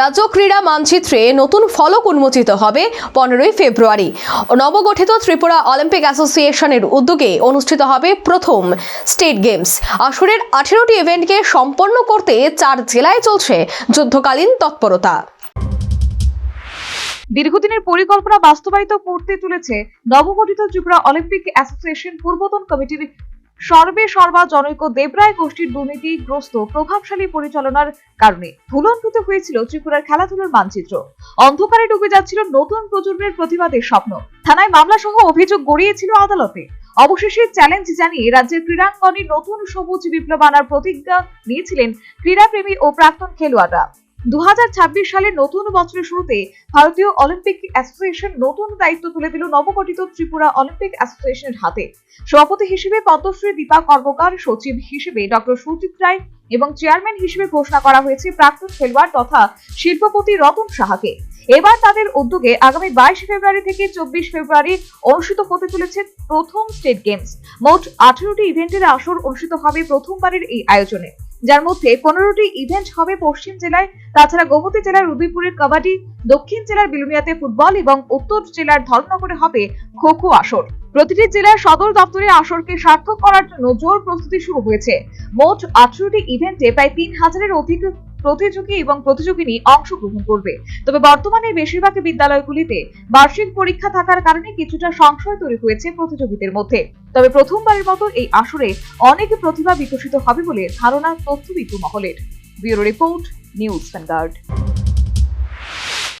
রাজ্য ক্রীড়া মানচিত্রে নতুন ফলক উন্মোচিত হবে পনেরোই ফেব্রুয়ারি। নবগঠিত ত্রিপুরা অলিম্পিক অ্যাসোসিয়েশনের উদ্যোগে অনুষ্ঠিত হবে প্রথম স্টেট গেমস। আসরের আঠেরোটি ইভেন্টকে সম্পন্ন করতে চার জেলায় চলছে যুদ্ধকালীন তৎপরতা। দীর্ঘদিনের পরিকল্পনা বাস্তবায়িত করতে চলেছে নবগঠিত ত্রিপুরা অলিম্পিক অ্যাসোসিয়েশন পূর্বতন কমিটির সর্বে সর্বা জনৈক দেবরায় গোষ্ঠীর দুর্নীতিগ্রস্ত প্রভাবশালী পরিচালনার কারণে ধুলনভূত হয়েছিল ত্রিপুরার খেলাধুলার মানচিত্র। অন্ধকারে ডুবে যাচ্ছিল নতুন প্রজন্মের প্রতিবাদের স্বপ্ন। থানায় মামলা সহ অভিযোগ গড়িয়েছিল আদালতে। অবশেষে চ্যালেঞ্জ জানিয়ে রাজ্যের ক্রীড়াঙ্গনে নতুন সবুজ বিপ্লব আনার প্রতিজ্ঞা নিয়েছিলেন ক্রীড়াপ্রেমী ও প্রাক্তন খেলোয়াড়রা। দু হাজার ছাব্বিশ সালের নতুন বছরের শুরুতে ভারতীয় অলিম্পিক অ্যাসোসিয়েশন নতুন দায়িত্ব তুলে দিল নবগঠিত ত্রিপুরা অলিম্পিক অ্যাসোসিয়েশনের হাতে। সভাপতি হিসেবে পদ্মশ্রী দীপা কর্মকার, সচিব হিসেবে ডক্টর সুজিত রায় এবং চেয়ারম্যান হিসেবে ঘোষণা করা হয়েছে প্রাক্তন খেলোয়াড় তথা শিল্পপতি রতন সাহাকে। এবার তাদের উদ্যোগে আগামী বাইশ ফেব্রুয়ারি থেকে চব্বিশ ফেব্রুয়ারি অনুষ্ঠিত হতে চলেছে প্রথম স্টেট গেমস। মোট আঠেরোটি ইভেন্টের আসর অনুষ্ঠিত হবে প্রথমবারের এই আয়োজনে। যার মধ্যে পনেরোটি ইভেন্ট হবে পশ্চিম জেলায়, তাছাড়া গোমতী জেলার উদয়পুরের কাবাডি, দক্ষিণ জেলার বিলুনিয়াতে ফুটবল এবং উত্তর জেলার ধর্মনগরে হবে খো খো আসর। প্রতিটি জেলার সদর দপ্তরে আসরকে সার্থক করার জন্য জোর প্রস্তুতি শুরু হয়েছে। মোট আঠারোটি ইভেন্টে প্রায় তিন হাজারের অধিক প্রতিযোগী এবং প্রতিযোগিনী অংশগ্রহণ করবে। তবে বর্তমানে বেশিরভাগ বিদ্যালয়গুলিতে বার্ষিক পরীক্ষা থাকার কারণে কিছুটা সংশয় তৈরি হয়েছে প্রতিযোগীদের মধ্যে। তবে প্রথমবারের মতো এই আসরে অনেক প্রতিভা বিকশিত হবে বলে ধারণা তথ্যবিত্ত মহলের। Bureau report, news Vanguard.